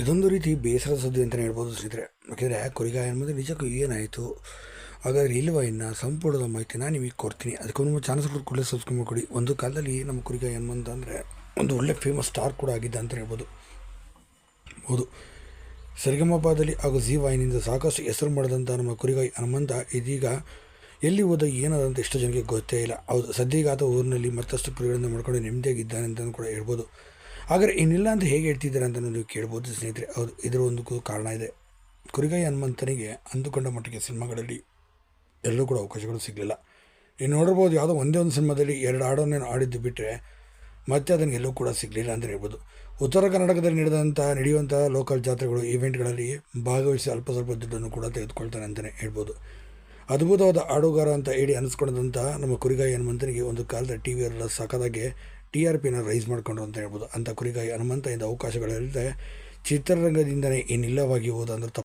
ಇದೊಂದು ರೀತಿ ಬೇಸರದ ಸುದ್ದಿ ಅಂತಲೇ ಹೇಳ್ಬೋದು ಸ್ನೇಹಿತರೆ. ಯಾಕೆಂದರೆ ಕುರಿಗಾಯ ಅನ್ನೋದು ನಿಜಕ್ಕೂ ಏನಾಯಿತು? ಹಾಗಾದರೆ ಇಲ್ವಾ ಇನ್ನು ಸಂಪೂರ್ಣದ ಮಾಹಿತಿನ ನಿಮಗೆ ಕೊಡ್ತೀನಿ. ಅದಕ್ಕೂ ನಮ್ಮ ಚಾನಲ್ಸ್ ಕೂಡಲೇ ಸಬ್ಸ್ಕ್ರೈಬ್ ಕೊಡಿ ಒಂದು ಕಾಲದಲ್ಲಿ ನಮ್ಮ ಕುರಿಗಾಯ ಹನುಮಂತ ಅಂದರೆ ಒಂದು ಒಳ್ಳೆ ಫೇಮಸ್ ಸ್ಟಾರ್ ಕೂಡ ಆಗಿದ್ದ ಅಂತ ಹೇಳ್ಬೋದು. ಹೌದು. ಸರಿಗಮಪಾದಲ್ಲಿ ಹಾಗೂ ಜಿ ವಾಹಿನಿಯಿಂದ ಸಾಕಷ್ಟು ಹೆಸರು ಮಾಡಿದಂಥ ನಮ್ಮ ಕುರಿಗಾಯಿ ಹನುಮಂತ ಇದೀಗ ಎಲ್ಲಿ ಹೋದ ಏನಾದಂತ ಎಷ್ಟು ಜನಕ್ಕೆ ಗೊತ್ತೇ ಇಲ್ಲ. ಹೌದು ಸದ್ಯಗಾದ ಊರಿನಲ್ಲಿ ಮತ್ತಷ್ಟು ಕುರಿಗಳನ್ನು ಮಾಡ್ಕೊಂಡು ನೆಮ್ಮದಿಯಾಗಿದ್ದಾನೆ ಅಂತಲೂ ಕೂಡ ಹೇಳ್ಬೋದು. ಆದರೆ ಇನ್ನಿಲ್ಲ ಅಂತ ಹೇಗೆ ಹೇಳ್ತಿದ್ದಾರೆ ಅಂತ ನೀವು ಕೇಳ್ಬೋದು ಸ್ನೇಹಿತರೆ. ಹೌದು, ಇದರ ಒಂದು ಕಾರಣ ಇದೆ. ಕುರಿಗಾಯಿ ಹನುಮಂತನಿಗೆ ಅಂದುಕೊಂಡ ಮಟ್ಟಿಗೆ ಸಿನಿಮಾಗಳಲ್ಲಿ ಎಲ್ಲೂ ಕೂಡ ಅವಕಾಶಗಳು ಸಿಗಲಿಲ್ಲ. ನೀವು ನೋಡಿರ್ಬೋದು ಯಾವುದೋ ಒಂದೇ ಒಂದು ಸಿನಿಮಾದಲ್ಲಿ ಎರಡು ಹಾಡನ್ನು ಆಡಿದ್ದು ಬಿಟ್ಟರೆ ಮತ್ತೆ ಅದನ್ನು ಎಲ್ಲೂ ಕೂಡ ಸಿಗಲಿಲ್ಲ ಅಂತ ಹೇಳ್ಬೋದು. ಉತ್ತರ ಕರ್ನಾಟಕದಲ್ಲಿ ನಡೆದಂಥ, ನಡೆಯುವಂಥ ಲೋಕಲ್ ಜಾತ್ರೆಗಳು, ಈವೆಂಟ್ಗಳಲ್ಲಿ ಭಾಗವಹಿಸಿ ಅಲ್ಪ ಸ್ವಲ್ಪ ದುಡ್ಡನ್ನು ಕೂಡ ತೆಗೆದುಕೊಳ್ತಾನೆ ಅಂತಲೇ ಹೇಳ್ಬೋದು. ಅದ್ಭುತವಾದ ಆಡುಗಾರ ಅಂತ ಹೇಳಿ ಅನಿಸ್ಕೊಂಡಂಥ ನಮ್ಮ ಕುರಿಗಾಯಿ ಹನುಮಂತನಿಗೆ ಒಂದು ಕಾಲದ ಟಿ ವಿಯಲ್ಲ ಸಖದಾಗೆ ಟಿ ಆರ್ ಪಿನ ರೈಸ್ ಮಾಡಿಕೊಂಡ್ರು ಅಂತ ಹೇಳ್ಬೋದು. ಅಂಥ ಕುರಿಗಾಗಿ ಹನುಮಂತ ಇಂದ ಅವಕಾಶಗಳಿಲ್ಲದೆ ಚಿತ್ರರಂಗದಿಂದನೇ ಇನ್ನಿಲ್ಲವಾಗಿ ಹೋದ ಅಂದ್ರೆ ತಪ್ಪು